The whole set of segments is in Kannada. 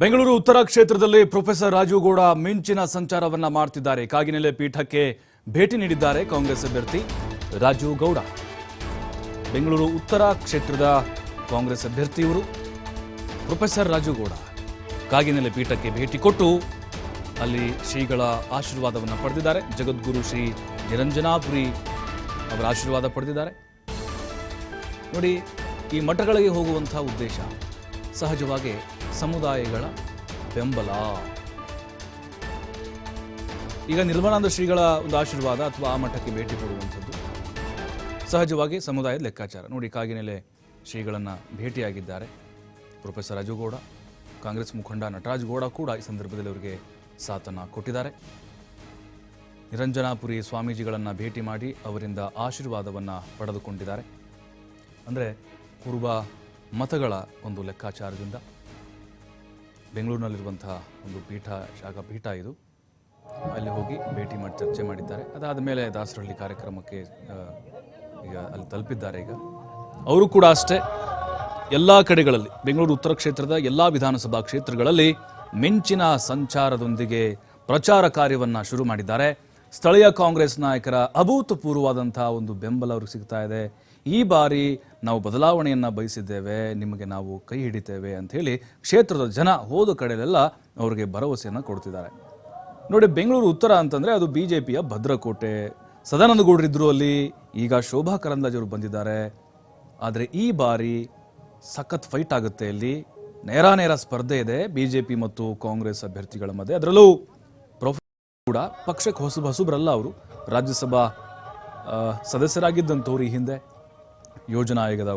ಬೆಂಗಳೂರು ಉತ್ತರ ಕ್ಷೇತ್ರದಲ್ಲಿ ಪ್ರೊಫೆಸರ್ ರಾಜುಗೌಡ ಮಿಂಚಿನ ಸಂಚಾರವನ್ನ ಮಾಡ್ತಿದ್ದಾರೆ. ಕಾಗಿನೆಲೆ ಪೀಠಕ್ಕೆ ಭೇಟಿ ನೀಡಿದ್ದಾರೆ ಕಾಂಗ್ರೆಸ್ ಅಭ್ಯರ್ಥಿ ರಾಜುಗೌಡ ಬೆಂಗಳೂರು ಉತ್ತರ ಕ್ಷೇತ್ರದ ಕಾಂಗ್ರೆಸ್ ಅಭ್ಯರ್ಥಿಯವರು ಪ್ರೊಫೆಸರ್ ರಾಜುಗೌಡ ಕಾಗಿನೆಲೆ ಪೀಠಕ್ಕೆ ಭೇಟಿ ಕೊಟ್ಟು ಅಲ್ಲಿ ಶ್ರೀಗಳ ಆಶೀರ್ವಾದವನ್ನು ಪಡೆದಿದ್ದಾರೆ. ಜಗದ್ಗುರು ಶ್ರೀ ನಿರಂಜನಾಪುರಿ ಅವರ ಆಶೀರ್ವಾದ ಪಡೆದಿದ್ದಾರೆ. ನೋಡಿ, ಈ ಮಠಗಳಿಗೆ ಹೋಗುವಂತಹ ಉದ್ದೇಶ ಸಹಜವಾಗಿ ಸಮುದಾಯಗಳ ಬೆಂಬಲ. ಈಗ ನಿರ್ಮಲಾನಂದ ಶ್ರೀಗಳ ಒಂದು ಆಶೀರ್ವಾದ ಅಥವಾ ಆ ಮಠಕ್ಕೆ ಭೇಟಿ ಕೊಡುವಂಥದ್ದು. ಸಹಜವಾಗಿ ಸಮುದಾಯದ ಲೆಕ್ಕಾಚಾರ. ನೋಡಿ, ಕಾಗಿನೆಲೆ ಶ್ರೀಗಳನ್ನು ಭೇಟಿಯಾಗಿದ್ದಾರೆ. ಪ್ರೊಫೆಸರ್ ರಾಜುಗೌಡ ಕಾಂಗ್ರೆಸ್ ಮುಖಂಡ ನಟರಾಜ್ ಗೌಡ ಕೂಡ ಈ ಸಂದರ್ಭದಲ್ಲಿ ಅವರಿಗೆ ಸಾಥನ್ನು ಕೊಟ್ಟಿದ್ದಾರೆ. ನಿರಂಜನಾಪುರಿ ಸ್ವಾಮೀಜಿಗಳನ್ನು ಭೇಟಿ ಮಾಡಿ ಅವರಿಂದ ಆಶೀರ್ವಾದವನ್ನು ಪಡೆದುಕೊಂಡಿದ್ದಾರೆ. ಅಂದರೆ ಕುರುಬ ಮತಗಳ ಒಂದು ಲೆಕ್ಕಾಚಾರದಿಂದ. ಬೆಂಗಳೂರಿನಲ್ಲಿರುವಂತಹ ಒಂದು ಪೀಠ, ಶಾಖಾ ಪೀಠ ಇದು. ಅಲ್ಲಿ ಹೋಗಿ ಭೇಟಿ ಮಾಡಿ, ಚರ್ಚೆ ಮಾಡಿದ್ದಾರೆ. ಅದಾದ ಮೇಲೆ ದಾಸರಹಳ್ಳಿ ಕಾರ್ಯಕ್ರಮಕ್ಕೆ ಈಗ ಅಲ್ಲಿ ತಲುಪಿದ್ದಾರೆ ಈಗ. ಅವರು ಕೂಡ ಅಷ್ಟೇ ಎಲ್ಲ ಕಡೆಗಳಲ್ಲಿ, ಬೆಂಗಳೂರು ಉತ್ತರ ಕ್ಷೇತ್ರದ ಎಲ್ಲ ವಿಧಾನಸಭಾ ಕ್ಷೇತ್ರಗಳಲ್ಲಿ ಮಿಂಚಿನ ಸಂಚಾರದೊಂದಿಗೆ ಪ್ರಚಾರ ಕಾರ್ಯವನ್ನು ಶುರು ಮಾಡಿದ್ದಾರೆ. ಸ್ಥಳೀಯ ಕಾಂಗ್ರೆಸ್ ನಾಯಕರ ಅಭೂತಪೂರ್ವವಾದಂತಹ ಒಂದು ಬೆಂಬಲ ಅವ್ರಿಗೆ ಸಿಗ್ತಾ ಇದೆ. ಈ ಬಾರಿ ನಾವು ಬದಲಾವಣೆಯನ್ನ ಬಯಸಿದ್ದೇವೆ, ನಿಮಗೆ ನಾವು ಕೈ ಹಿಡಿತೇವೆ ಅಂತ ಹೇಳಿ ಕ್ಷೇತ್ರದ ಜನ ಹೋದ ಕಡೆಲೆಲ್ಲ ಅವರಿಗೆ ಭರವಸೆಯನ್ನು ಕೊಡ್ತಿದ್ದಾರೆ. ನೋಡಿ, ಬೆಂಗಳೂರು ಉತ್ತರ ಅಂತಂದ್ರೆ ಅದು ಬಿಜೆಪಿಯ ಭದ್ರಕೋಟೆ. ಸದಾನಂದ ಗೌಡರಿದ್ರು ಅಲ್ಲಿ, ಈಗ ಶೋಭಾ ಕರಂದ್ಲಾಜವರು ಬಂದಿದ್ದಾರೆ. ಆದರೆ ಈ ಬಾರಿ ಸಖತ್ ಫೈಟ್ ಆಗುತ್ತೆ ಇಲ್ಲಿ. ನೇರ ನೇರ ಸ್ಪರ್ಧೆ ಇದೆ ಬಿಜೆಪಿ ಮತ್ತು ಕಾಂಗ್ರೆಸ್ ಅಭ್ಯರ್ಥಿಗಳ ಮಧ್ಯೆ. ಅದರಲ್ಲೂ ಕೂಡ ಪಕ್ಷಕ್ಕೆ ಹೊಸ ಹೊಸಬರಲ್ಲ ಅವರು. ರಾಜ್ಯಸಭಾ ಸದಸ್ಯರಾಗಿದ್ದಂಥವ್ರು ಈ ಹಿಂದೆ ಯೋಜನಾ ಆಯೋಗದ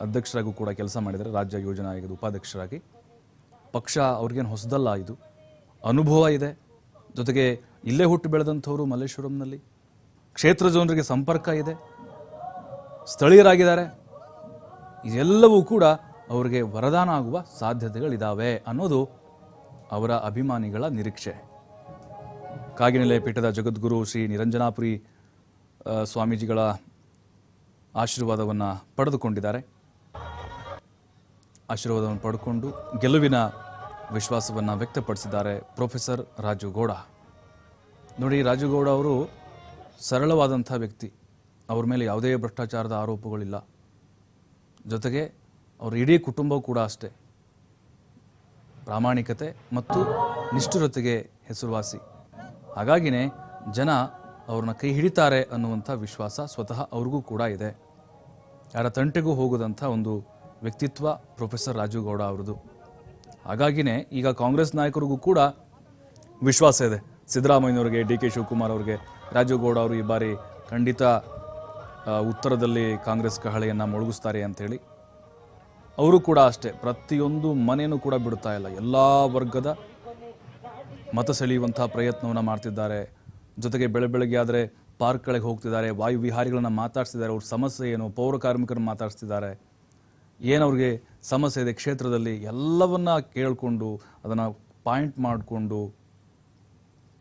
ಅಧ್ಯಕ್ಷರಾಗೂ ಕೂಡ ಕೆಲಸ ಮಾಡಿದರೆ ರಾಜ್ಯ ಯೋಜನಾ ಆಯೋಗದ ಉಪಾಧ್ಯಕ್ಷರಾಗಿ. ಪಕ್ಷ ಅವ್ರಿಗೇನು ಹೊಸದಲ್ಲ ಇದು. ಅನುಭವ ಇದೆ. ಜೊತೆಗೆ ಇಲ್ಲೇ ಹುಟ್ಟು ಬೆಳೆದಂಥವ್ರು ಮಲ್ಲೇಶ್ವರಂನಲ್ಲಿ. ಕ್ಷೇತ್ರ ಜನರಿಗೆ ಸಂಪರ್ಕ ಇದೆ. ಸ್ಥಳೀಯರಾಗಿದ್ದಾರೆ. ಇದೆಲ್ಲವೂ ಕೂಡ ಅವರಿಗೆ ವರದಾನ ಆಗುವ ಸಾಧ್ಯತೆಗಳಿದ್ದಾವೆ ಅನ್ನೋದು ಅವರ ಅಭಿಮಾನಿಗಳ ನಿರೀಕ್ಷೆ. ಕಾಗಿನೆಲೆ ಪೀಠದ ಜಗದ್ಗುರು ಶ್ರೀ ನಿರಂಜನಾಪುರಿ ಸ್ವಾಮೀಜಿಗಳ ಆಶೀರ್ವಾದವನ್ನು ಪಡೆದುಕೊಂಡಿದ್ದಾರೆ. ಆಶೀರ್ವಾದವನ್ನು ಪಡೆದುಕೊಂಡು ಗೆಲುವಿನ ವಿಶ್ವಾಸವನ್ನು ವ್ಯಕ್ತಪಡಿಸಿದ್ದಾರೆ ಪ್ರೊಫೆಸರ್ ರಾಜುಗೌಡ ನೋಡಿ ರಾಜುಗೌಡ ಅವರು ಸರಳವಾದಂಥ ವ್ಯಕ್ತಿ. ಅವ್ರ ಮೇಲೆ ಯಾವುದೇ ಭ್ರಷ್ಟಾಚಾರದ ಆರೋಪಗಳಿಲ್ಲ. ಜೊತೆಗೆ ಅವ್ರ ಇಡೀ ಕುಟುಂಬ ಕೂಡ ಅಷ್ಟೇ. ಪ್ರಾಮಾಣಿಕತೆ ಮತ್ತು ನಿಷ್ಠುರತೆಗೆ ಹೆಸರುವಾಸಿ. ಹಾಗಾಗಿನೇ ಜನ ಅವ್ರನ್ನ ಕೈ ಹಿಡಿತಾರೆ ಅನ್ನುವಂಥ ವಿಶ್ವಾಸ ಸ್ವತಃ ಅವ್ರಿಗೂ ಕೂಡ ಇದೆ. ಯಾರ ತಂಟೆಗೂ ಹೋಗದಂಥ ಒಂದು ವ್ಯಕ್ತಿತ್ವ ಪ್ರೊಫೆಸರ್ ರಾಜುಗೌಡ ಅವ್ರದ್ದು. ಅವರದು ಹಾಗಾಗಿನೇ ಈಗ ಕಾಂಗ್ರೆಸ್ ನಾಯಕರಿಗೂ ಕೂಡ ವಿಶ್ವಾಸ ಇದೆ. ಸಿದ್ದರಾಮಯ್ಯವ್ರಿಗೆ ಡಿ ಕೆ ಶಿವಕುಮಾರ್ ಅವ್ರಿಗೆ ರಾಜುಗೌಡ ಅವರು ಈ ಬಾರಿ ಖಂಡಿತ ಉತ್ತರದಲ್ಲಿ ಕಾಂಗ್ರೆಸ್ ಕಹಳೆಯನ್ನು ಮೊಳಗಿಸ್ತಾರೆ ಅಂಥೇಳಿ ಅವರು ಕೂಡ ಅಷ್ಟೇ. ಪ್ರತಿಯೊಂದು ಮನೆಯೂ ಕೂಡ ಬಿಡ್ತಾ ಇಲ್ಲ. ಎಲ್ಲ ವರ್ಗದ ಮತ ಸೆಳೆಯುವಂಥ ಪ್ರಯತ್ನವನ್ನು ಮಾಡ್ತಿದ್ದಾರೆ. ಜೊತೆಗೆ ಬೆಳೆ ಬೆಳಗ್ಗೆ ಆದರೆ ಪಾರ್ಕ್ಗಳಿಗೆ ಹೋಗ್ತಿದ್ದಾರೆ. ವಾಯು ವಿಹಾರಿಗಳನ್ನು ಮಾತಾಡ್ತಿದ್ದಾರೆ ಅವ್ರ ಸಮಸ್ಯೆ ಏನು? ಪೌರ ಕಾರ್ಮಿಕರನ್ನು ಮಾತಾಡ್ತಿದ್ದಾರೆ ಏನು ಅವ್ರಿಗೆ ಸಮಸ್ಯೆ ಇದೆ ಕ್ಷೇತ್ರದಲ್ಲಿ? ಎಲ್ಲವನ್ನು ಕೇಳಿಕೊಂಡು, ಅದನ್ನು ಪಾಯಿಂಟ್ ಮಾಡಿಕೊಂಡು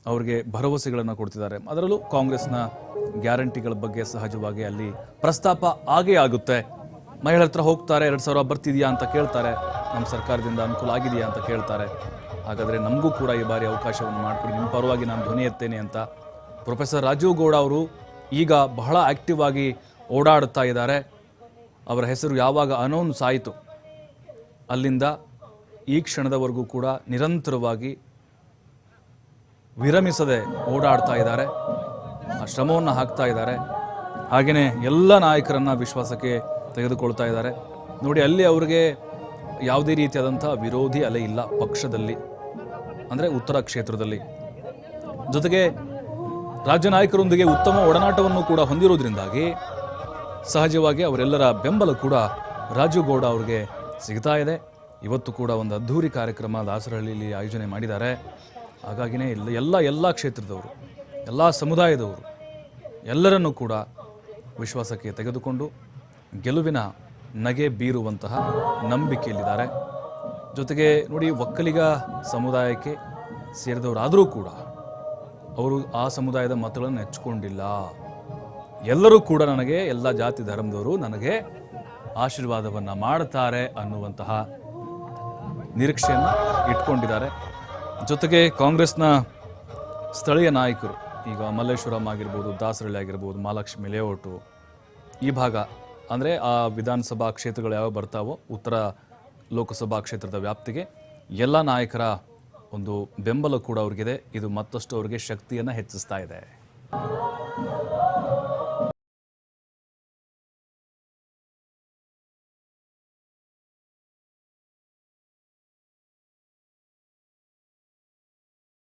ಅವ್ರಿಗೆ ಭರವಸೆಗಳನ್ನು ಕೊಡ್ತಿದ್ದಾರೆ. ಅದರಲ್ಲೂ ಕಾಂಗ್ರೆಸ್ನ ಗ್ಯಾರಂಟಿಗಳ ಬಗ್ಗೆ ಸಹಜವಾಗಿ ಅಲ್ಲಿ ಪ್ರಸ್ತಾಪ ಆಗೇ ಆಗುತ್ತೆ. ಮಹಿಳೆಯರ ಹತ್ರ ಹೋಗ್ತಾರೆ, ಎರಡು ಸಾವಿರ ಬರ್ತಿದೆಯಾ? ಅಂತ ಕೇಳ್ತಾರೆ. ನಮ್ಮ ಸರ್ಕಾರದಿಂದ ಅನುಕೂಲ ಆಗಿದೆಯಾ? ಅಂತ ಕೇಳ್ತಾರೆ. ಹಾಗಾದರೆ ನಮಗೂ ಕೂಡ ಈ ಬಾರಿ ಅವಕಾಶವನ್ನು ಮಾಡಿಕೊಡಿ. ನಿಮ್ಮ ಪರವಾಗಿ ನಾನು ಧ್ವನಿ ಎತ್ತೇನೆ ಅಂತ ಪ್ರೊಫೆಸರ್ ರಾಜೀವ್ ಗೌಡ ಅವರು ಈಗ ಬಹಳ ಆಕ್ಟಿವ್ ಆಗಿ ಓಡಾಡುತ್ತಾ ಇದ್ದಾರೆ. ಅವರ ಹೆಸರು ಯಾವಾಗ ಅನೌನ್ಸ್ ಆಯಿತು ಅಲ್ಲಿಂದ ಈ ಕ್ಷಣದವರೆಗೂ ಕೂಡ ನಿರಂತರವಾಗಿ ವಿರಮಿಸದೆ ಓಡಾಡ್ತಾ ಇದ್ದಾರೆ. ಆ ಶ್ರಮವನ್ನು ಹಾಕ್ತಾ ಇದ್ದಾರೆ. ಹಾಗೆಯೇ ಎಲ್ಲ ನಾಯಕರನ್ನು ವಿಶ್ವಾಸಕ್ಕೆ ತೆಗೆದುಕೊಳ್ತಾ ಇದ್ದಾರೆ. ನೋಡಿ, ಅಲ್ಲಿ ಅವರಿಗೆ ಯಾವುದೇ ರೀತಿಯಾದಂಥ ವಿರೋಧಿ ಅಲೆ ಇಲ್ಲ ಪಕ್ಷದಲ್ಲಿ. ಅಂದರೆ ಉತ್ತರ ಕ್ಷೇತ್ರದಲ್ಲಿ. ಜೊತೆಗೆ ರಾಜ್ಯ ನಾಯಕರೊಂದಿಗೆ ಉತ್ತಮ ಒಡನಾಟವನ್ನು ಕೂಡ ಹೊಂದಿರುವುದರಿಂದಾಗಿ ಸಹಜವಾಗಿ ಅವರೆಲ್ಲರ ಬೆಂಬಲ ಕೂಡ ರಾಜುಗೌಡ ಅವರಿಗೆ ಸಿಗ್ತಾ ಇದೆ. ಇವತ್ತು ಕೂಡ ಒಂದು ಅದ್ಧೂರಿ ಕಾರ್ಯಕ್ರಮ ದಾಸರಹಳ್ಳಿಯಲ್ಲಿ ಆಯೋಜನೆ ಮಾಡಿದ್ದಾರೆ. ಹಾಗಾಗಿನೇ ಎಲ್ಲ ಎಲ್ಲ ಎಲ್ಲ ಕ್ಷೇತ್ರದವರು, ಎಲ್ಲ ಸಮುದಾಯದವರು ಎಲ್ಲರನ್ನೂ ಕೂಡ ವಿಶ್ವಾಸಕ್ಕೆ ತೆಗೆದುಕೊಂಡು ಗೆಲುವಿನ ನಗೆ ಬೀರುವಂತಹ ನಂಬಿಕೆಯಲ್ಲಿದ್ದಾರೆ. ಜೊತೆಗೆ ನೋಡಿ, ಒಕ್ಕಲಿಗ ಸಮುದಾಯಕ್ಕೆ ಸೇರಿದವರಾದರೂ ಕೂಡ ಅವರು ಆ ಸಮುದಾಯದ ಮತಗಳನ್ನು ನೆಚ್ಚಿಕೊಂಡಿಲ್ಲ. ಎಲ್ಲರೂ ಕೂಡ ನನಗೆ, ಎಲ್ಲ ಜಾತಿ ಧರ್ಮದವರು ನನಗೆ ಆಶೀರ್ವಾದವನ್ನು ಮಾಡುತ್ತಾರೆ ಅನ್ನುವಂತಹ ನಿರೀಕ್ಷೆಯನ್ನು ಇಟ್ಕೊಂಡಿದ್ದಾರೆ. ಜೊತೆಗೆ ಕಾಂಗ್ರೆಸ್ನ ಸ್ಥಳೀಯ ನಾಯಕರು, ಈಗ ಮಲ್ಲೇಶ್ವರಂ ಆಗಿರ್ಬೋದು, ದಾಸರಳ್ಳಿ ಆಗಿರ್ಬೋದು, ಮಹಾಲಕ್ಷ್ಮಿ ಲೇಔಟು, ಈ ಭಾಗ, ಅಂದರೆ ಆ ವಿಧಾನಸಭಾ ಕ್ಷೇತ್ರಗಳು ಯಾವ ಬರ್ತಾವೋ, ಉತ್ತರ ಲೋಕಸಭಾ ಕ್ಷೇತ್ರದ ವ್ಯಾಪ್ತಿಗೆ ಎಲ್ಲ ನಾಯಕರ ಒಂದು ಬೆಂಬಲ ಕೂಡ ಅವ್ರಿಗಿದೆ. ಇದು ಮತ್ತಷ್ಟು ಅವರಿಗೆ ಶಕ್ತಿಯನ್ನು ಹೆಚ್ಚಿಸ್ತಾ ಇದೆ.